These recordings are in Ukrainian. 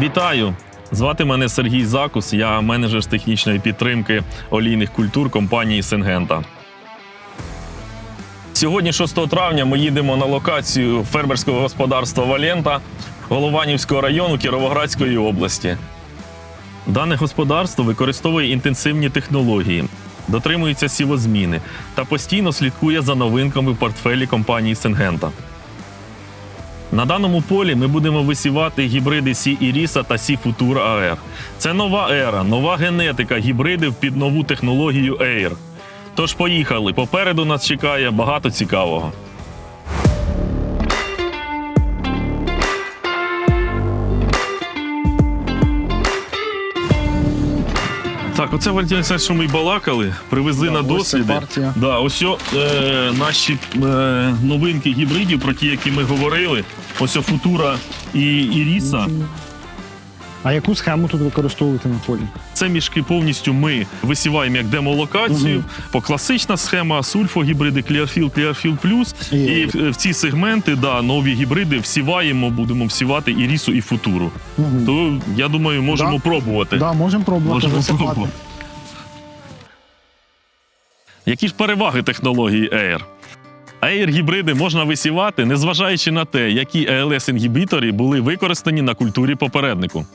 Вітаю! Звати мене Сергій Закус, я менеджер з технічної підтримки олійних культур компанії Сингента. Сьогодні, 6 травня, ми їдемо на локацію фермерського господарства Валента Голованівського району Кіровоградської області. Дане господарство використовує інтенсивні технології, дотримується сівозміни та постійно слідкує за новинками в портфелі компанії Сингента. На даному полі ми будемо висівати гібриди Сі Іріса та Сі Футур АР. Це нова ера, нова генетика гібридів під нову технологію Air. Тож поїхали. Попереду нас чекає багато цікавого. Так, оце Валентин Олександрович, що ми й балакали, привезли на ось ця досліди. партія. Да, ось о, е, наші е, новинки гібридів, про ті, які ми говорили. Ось о Футура і Іріса. А яку схему тут використовувати на полі? Це мішки повністю ми висіваємо як демолокацію. Мгм. По класична схема сульфогібриди Clearfield, Clearfield Plus. І- І в, ці сегменти, да, нові гібриди всіваємо, будемо всівати Ірісу і Футуру. Угу. То я думаю, можемо Да. пробувати. Да, можемо пробувати Можемо висипати. пробувати. Які ж переваги технології Air? Air гібриди можна висівати, незважаючи на те, які als інгібітори були використані на культурі попереднику.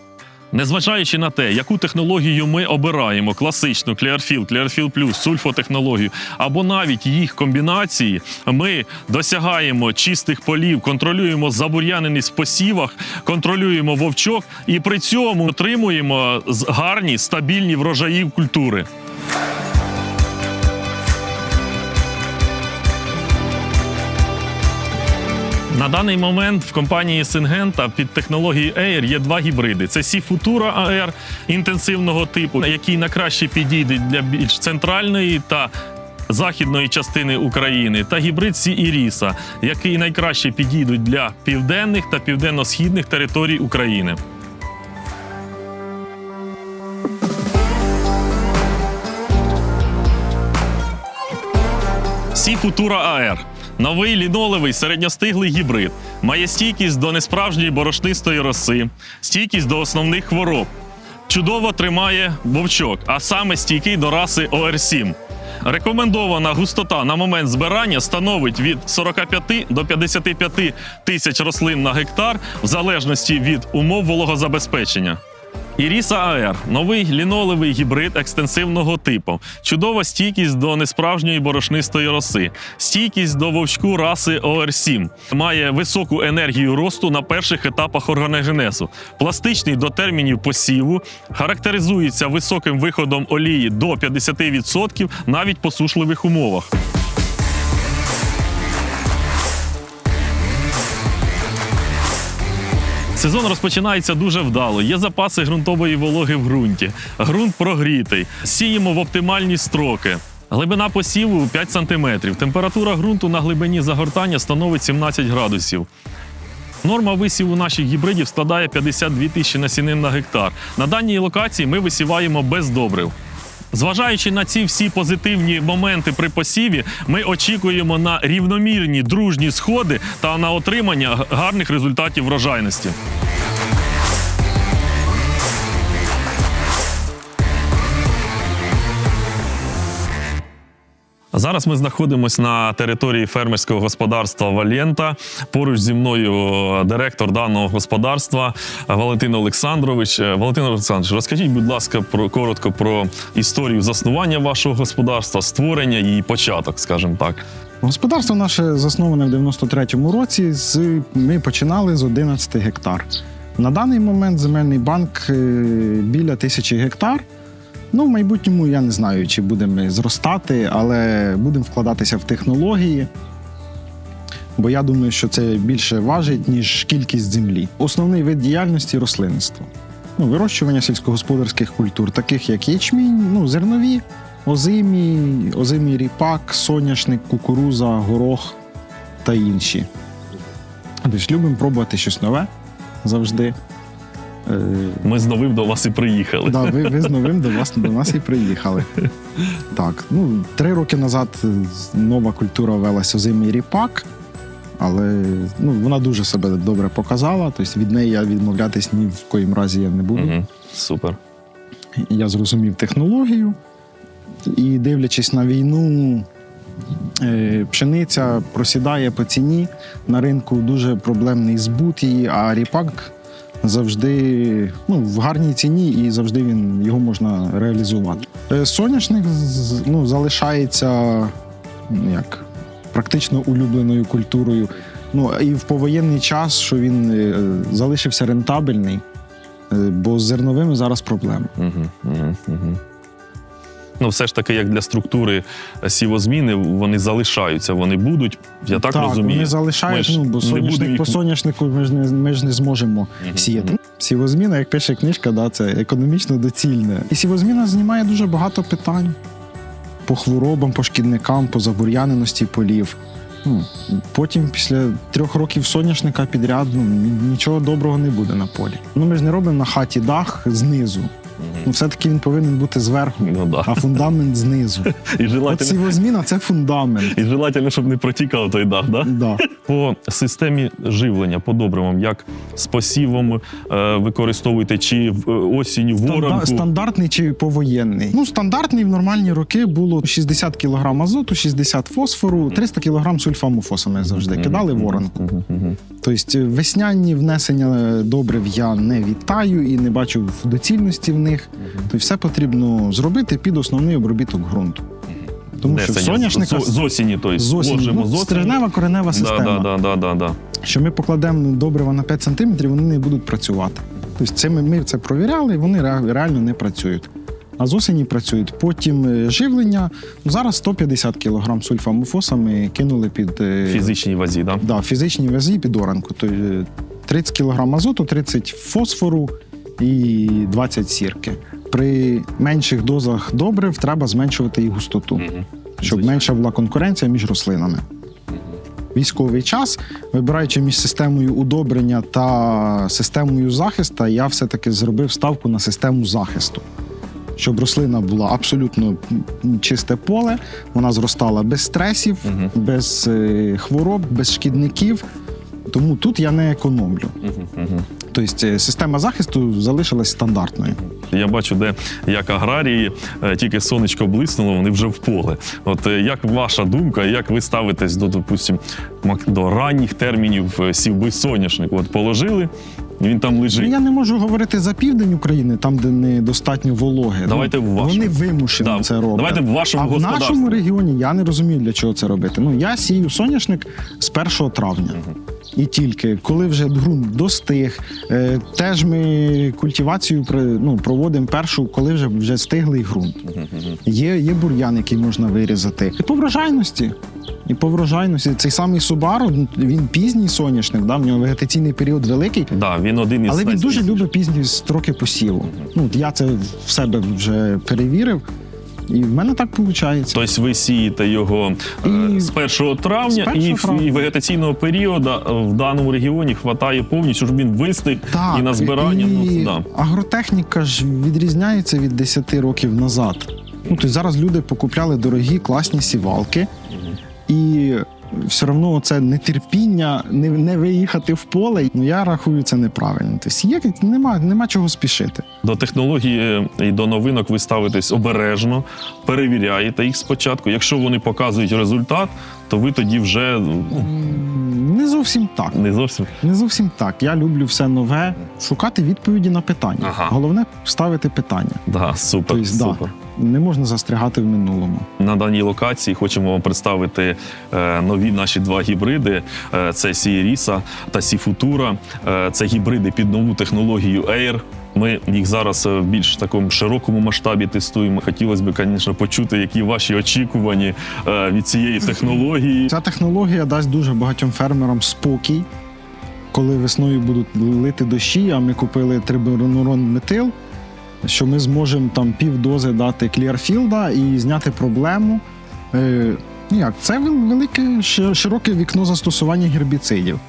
Незважаючи на те, яку технологію ми обираємо, класичну Clearfield, Clearfield Plus, сульфотехнологію, або навіть їх комбінації, ми досягаємо чистих полів, контролюємо забур'яненість в посівах, контролюємо вовчок і при цьому отримуємо гарні стабільні врожаї культури. На даний момент в компанії Сингента під технологією Air є два гібриди: це Сі Futura AR інтенсивного типу, який на краще підійде для більш центральної та західної частини України, та гібрид Сі Іріса, який найкраще підійдуть для південних та південно-східних територій України. Сі Футура АР. Новий лінолевий середньостиглий гібрид. Має стійкість до несправжньої борошнистої роси, стійкість до основних хвороб. Чудово тримає вовчок, а саме стійкий до раси ОР7. Рекомендована густота на момент збирання становить від 45 до 55 тисяч рослин на гектар в залежності від умов вологозабезпечення. Іріса АР новий лінолевий гібрид екстенсивного типу. Чудова стійкість до несправжньої борошнистої роси, стійкість до вовчку раси ОР7. Має високу енергію росту на перших етапах органогенезу. Пластичний до термінів посіву, характеризується високим виходом олії до 50% навіть по сушливих умовах. Сезон розпочинається дуже вдало. Є запаси ґрунтової вологи в ґрунті. Ґрунт прогрітий. Сіємо в оптимальні строки. Глибина посіву 5 см. Температура ґрунту на глибині загортання становить 17 градусів. Норма висіву наших гібридів складає 52 тисячі насінин на гектар. На даній локації ми висіваємо без добрив. Зважаючи на ці всі позитивні моменти при посіві, ми очікуємо на рівномірні дружні сходи та на отримання гарних результатів врожайності. Зараз ми знаходимося на території фермерського господарства Валєнта. Поруч зі мною е, директор даного господарства е, Валентин Олександрович. Е, Валентин Олександрович, розкажіть, будь ласка, про коротко про історію заснування вашого господарства, створення і початок, скажімо так. Господарство наше засноване в 93-му році. З, ми починали з 11 гектар. На даний момент земельний банк біля тисячі гектар. Ну, в майбутньому я не знаю, чи будемо зростати, але будемо вкладатися в технології. Бо я думаю, що це більше важить, ніж кількість землі. Основний вид діяльності рослинництво. Ну, вирощування сільськогосподарських культур, таких як ячмінь, ну, зернові, озимі, озимий ріпак, соняшник, кукуруза, горох та інші. Тобто любимо пробувати щось нове завжди. Е, Ми з новим до вас і приїхали. Да, ви, ви з новим до вас до нас і приїхали. Так, ну три роки назад е, нова культура велася озимий ріпак. але ну, вона дуже себе добре показала. Тобто від неї я відмовлятись ні в коїм разі я не буду. Угу. Супер. Я зрозумів технологію. І дивлячись на війну, е, пшениця просідає по ціні. На ринку дуже проблемний збут її, а ріпак завжди ну, в гарній ціні і завжди він, його можна реалізувати. Е, Соняшник ну, залишається ну, як, практично улюбленою культурою. Ну, і в повоєнний час, що він е, залишився рентабельний, е, бо з зерновими зараз проблеми. Угу, угу, угу. Ну, все ж таки, як для структури сівозміни, вони залишаються, вони будуть. Я так, розумію. Вони залишають, Ми ну, бо не соняшник будемо по їх- соняшнику ми ж не, ми ж не зможемо Мгм, сіяти. Сівозміна, як пише книжка, да, це економічно доцільне. І сівозміна знімає дуже багато питань по хворобам, по шкідникам, по забур'яненості полів. Ну, потім, після трьох років соняшника підряд, ну, нічого доброго не буде на полі. Ну, ми ж не робимо на хаті дах знизу. Ну, все-таки він повинен бути зверху, Ну, да. а фундамент знизу. І От желательно, сівозміна це фундамент. і желательно, щоб не протікав той дах, да? Да. По системі живлення, по добривам, як з посівом е, використовуєте, чи в е, осінь, Стандар- воронку. Стандартний чи повоєнний? Ну, стандартний в нормальні роки було 60 кг азоту, 60 фосфору, 300 кг сульфамофосу ми завжди кидали воронку. Мгм, мгм. Тобто весняні внесення добрив я не вітаю і не бачу доцільності в них. Тобто все потрібно зробити під основний обробіток ґрунту. Тому що в соняшника з, з осені, тобто з осені, ну, з осені. стрижнева коренева система. да, да, да, да, да. що ми покладемо добрива на 5 см, вони не будуть працювати. Тобто це ми, ми це провіряли, вони реально не працюють. А з осені працюють. Потім е, живлення. Зараз 150 кг сульфамофоса ми кинули під е, Фізичній вазі, да? да, фізичні вази під оранку. Тобто е, 30 кг азоту, 30 фосфору і 20 сірки. При менших дозах добрив треба зменшувати їх густоту, щоб менша була конкуренція між рослинами військовий час, вибираючи між системою удобрення та системою захисту, я все-таки зробив ставку на систему захисту. Щоб рослина була абсолютно чисте поле, вона зростала без стресів, Мгм. без е, хвороб, без шкідників. Тому тут я не економлю. Мгм, мгм. Тобто е, система захисту залишилась стандартною. Я бачу, де як аграрії, е, тільки сонечко блиснуло, вони вже в поле. От е, як ваша думка, як ви ставитесь до, допустим, до ранніх термінів сівби соняшнику? От положили, він там Ну, лежить. Я не можу говорити за південь України, там, де недостатньо вологи. Давайте ну, в вашому. Вони вимушено Да, це роблять. Давайте в вашому А в нашому регіоні я не розумію, для чого це робити. Ну я сію соняшник з 1 травня. І тільки коли вже ґрунт достиг, е, теж ми культивацію ну, проводимо першу, коли вже вже стиглий ґрунт. Є, є бур'ян, який можна вирізати. І по врожайності. І по врожайності. Цей самий Subaru, він пізній соняшник, да, в нього вегетаційний період великий. Да, він один із Але він дуже любить пізні строки посіву. Ну, я це в себе вже перевірив, і в мене так виходить. Тобто ви сієте його е, І- з 1 травня, з 1 і, травня. і вегетаційного періоду е, в даному регіоні хватає повністю, щоб він вистиг і на збирання. і Ну, да. агротехніка ж відрізняється від 10 років назад. Ну, тобто зараз люди покупляли дорогі, класні сівалки, і все одно це нетерпіння не, не виїхати в поле. Ну я рахую це неправильно. Тобто є, нема, нема чого спішити. До технології і до новинок ви ставитесь обережно, перевіряєте їх спочатку. Якщо вони показують результат, то ви тоді вже ну, Не зовсім так. не зовсім Не зовсім так. Я люблю все нове, шукати відповіді на питання. Ага. Головне ставити питання. да, супер. Тобто, да. супер. Не можна застрягати в минулому. На даній локації хочемо вам представити е, нові наші два гібриди: Е, це Сієріса та Сіфутура. Е, це гібриди під нову технологію Air. Ми їх зараз е, в більш такому широкому масштабі тестуємо. Хотілося б, звісно, почути, які ваші очікування е, від цієї технології. Ця технологія дасть дуже багатьом фермерам спокій, коли весною будуть лити дощі, а ми купили трибернурон метил, що ми зможемо там півдози дати кліарфілда і зняти проблему. Е, як, це велике широке вікно застосування гербіцидів.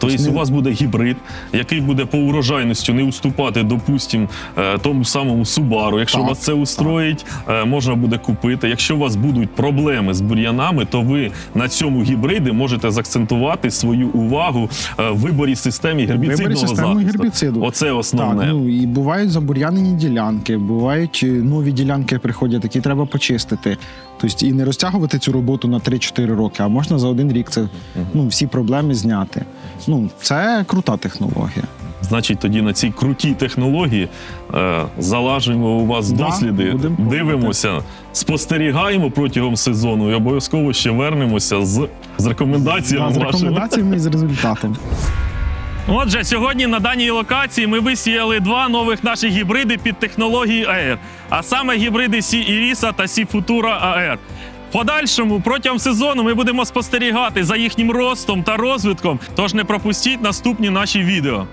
Тобто Не- у вас буде гібрид, який буде по урожайності не уступати, допустим, е, тому самому Subaru. Якщо Так, вас це устроїть, е, можна буде купити. Якщо у вас будуть проблеми з бур'янами, то ви на цьому гібриді можете заакцентувати свою увагу е, в виборі системи гербіцидного Виборі системи захисту. гербіциду. Оце основне. Так, ну і бувають забур'янені ділянки, бувають нові ділянки приходять, які треба почистити. Тобто і не розтягувати цю роботу на 3-4 роки, а можна за один рік це ну, всі проблеми зняти. Ну, це крута технологія. Значить, тоді на цій крутій технології е, залажуємо у вас Да, досліди, будемо пробувати. дивимося, спостерігаємо протягом сезону і обов'язково ще вернемося з, з рекомендаціями Да, з рекомендаціями і з результатом. Отже, сьогодні на даній локації ми висіяли два нових наших гібриди під технології AR, а саме гібриди C Irisa та C Futura AR. Подальшому протягом сезону ми будемо спостерігати за їхнім ростом та розвитком. Тож не пропустіть наступні наші відео.